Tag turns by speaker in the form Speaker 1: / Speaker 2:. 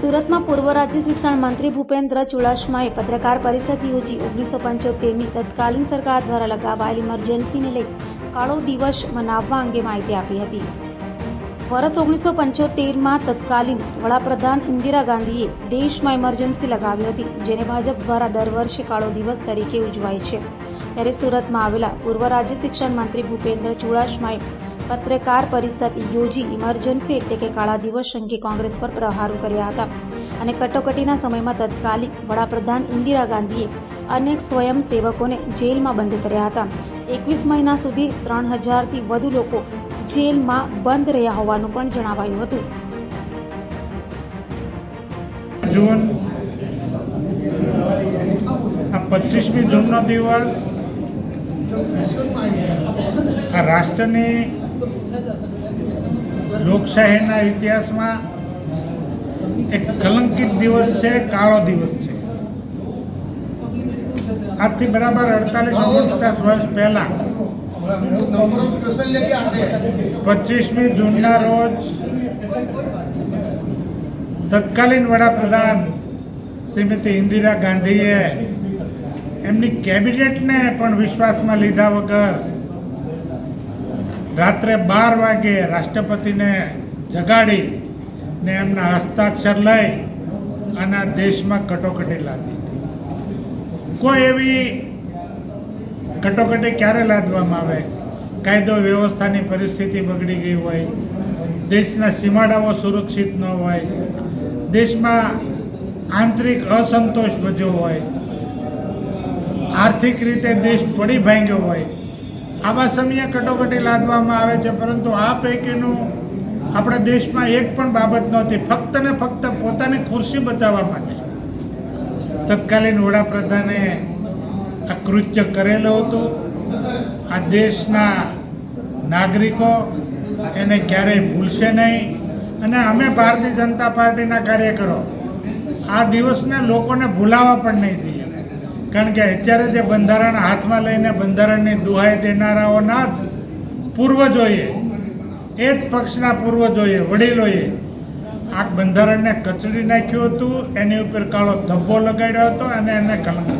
Speaker 1: સુરતમાં પૂર્વ રાજ્ય શિક્ષણ મંત્રી ભૂપેન્દ્ર ચુડાસમાએ પત્રકાર પરિષદ યોજી ઓગણીસો પંચોતેરની તત્કાલીન સરકાર દ્વારા લગાવાયેલી ઇમરજન્સીને લઈ કાળો દિવસ મનાવવા અંગે માહિતી આપી હતી. વર્ષ ઓગણીસો પંચોતેરમાં તત્કાલીન વડાપ્રધાન ઇન્દિરા ગાંધીએ દેશમાં ઇમરજન્સી લગાવી હતી, જેને ભાજપ દ્વારા દર વર્ષે કાળો દિવસ તરીકે ઉજવાય છે. ત્યારે સુરતમાં આવેલા પૂર્વ રાજ્ય શિક્ષણ મંત્રી ભૂપેન્દ્ર ચુડાસમાએ પત્રકાર પરિષદ યોજી ઇમરજન્સી એટલે કે કાળા દિવસ અંગે કોંગ્રેસ પર પ્રહારો કર્યા હતા. અને કટોકટીના સમયમાં તત્કાલીન વડાપ્રધાન ઇન્દિરા ગાંધીએ અનેક સ્વયંસેવકોને જેલમાં બંધ કર્યા હતા. એકવીસ મહિના સુધી ત્રણ હજારથી વધુ લોકો જેલમાં બંધ રહ્યા હોવાનું પણ જણાવાયું હતું.
Speaker 2: જૂન, આ પચીસમી જૂનનો દિવસ રાષ્ટ્રની લોકશાહીના ઇતિહાસમાં એક કલંકિત દિવસ છે, કાળો દિવસ છે. આજથી બરાબર અડતાલીસ ઓગણપચાસ વર્ષ પહેલાં પચીસમી જૂનના રોજ તત્કાલીન વડાપ્રધાન શ્રીમતી ઇન્દિરા ગાંધીએ એમની કેબિનેટને પણ વિશ્વાસમાં લીધા વગર રાત્રે બાર વાગે રાષ્ટ્રપતિને જગાડી ને એમના હસ્તાક્ષર લઈ અને દેશમાં કટોકટી લાદી કોઈ એવી કટોકટી ક્યારે લાદવામાં આવે? કાયદો વ્યવસ્થાની પરિસ્થિતિ બગડી ગઈ હોય, દેશના સીમાડાઓ સુરક્ષિત ન હોય, દેશમાં આંતરિક અસંતોષ વધ્યો હોય, આર્થિક રીતે દેશ પડી ભાંગ્યો હોય આવા સમયે કટોકટી લાદવામાં આવે છે, પરંતુ આ પૈકીનું આપણા દેશમાં એક પણ બાબત નહોતી. ફક્ત ને ફક્ત પોતાની ખુરશી બચાવવા માટે તત્કાલીન વડાપ્રધાને આ કૃત્ય કરેલું હતું. આ દેશના નાગરિકો એને ક્યારેય ભૂલશે નહીં. અને અમે ભારતીય જનતા પાર્ટીના કાર્યકરો આ દિવસને લોકોને ભૂલાવા પણ નહીં દઈએ. કારણ કે અત્યારે જે બંધારણ હાથમાં લઈને બંધારણની દુહાઈ દેનારાઓના જ પૂર્વજોએ એ જ પક્ષના પૂર્વજોએ વડીલોએ. આ બંધારણને કચડી નાખ્યું હતું, એની ઉપર કાળો ધબ્બો લગાડ્યો હતો અને એને કલંક